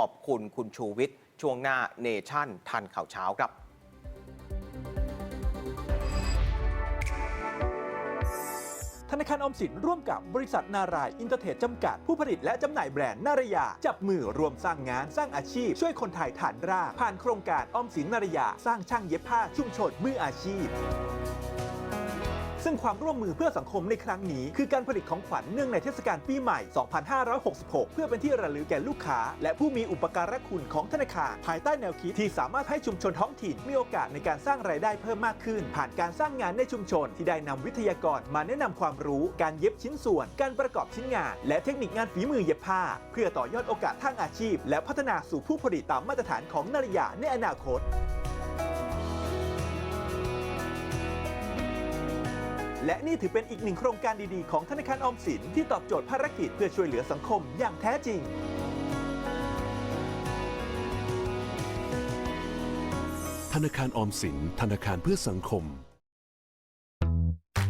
ขอบคุณคุณชูวิทย์ ช่วงหน้าเนชั่นทันข่าวเช้าครับธนาคารออมสินร่วมกับบริษัทนารายอินเตอร์เทรดจำกัด ผู้ผลิตและจำหน่ายแบรนด์นารยา จับมือรวมสร้างงานสร้างอาชีพ ช่วยคนไทยฐานรากผ่านโครงการออมสินนารยา สร้างช่างเย็บผ้าชุมชนมืออาชีพ ซึ่งความร่วมมือเพื่อสังคมในครั้งนี้ คือการผลิตของขวัญเนื่องในเทศกาลปีใหม่ 2566 เพื่อเป็นที่ระลึกแก่ลูกค้า และผู้มีอุปการะคุณของธนาคารภายใต้แนวคิดที่สามารถให้ชุมชนท้องถิ่นมีโอกาสในการสร้างรายได้เพิ่มมากขึ้น ผ่านการสร้างงานในชุมชน ที่ได้นำวิทยากรมาแนะนำความรู้ การเย็บชิ้นส่วน การประกอบชิ้นงาน และเทคนิคงานฝีมือเย็บผ้า เพื่อต่อยอดโอกาสทางอาชีพ และพัฒนาสู่ผู้ผลิตตามมาตรฐานของนารยาในอนาคต และนี่ถือเป็นอีกหนึ่งโครงการดีๆ ของธนาคารออมสินที่ตอบโจทย์ภารกิจเพื่อช่วยเหลือสังคมอย่างแท้จริง ธนาคารออมสิน ธนาคารเพื่อสังคม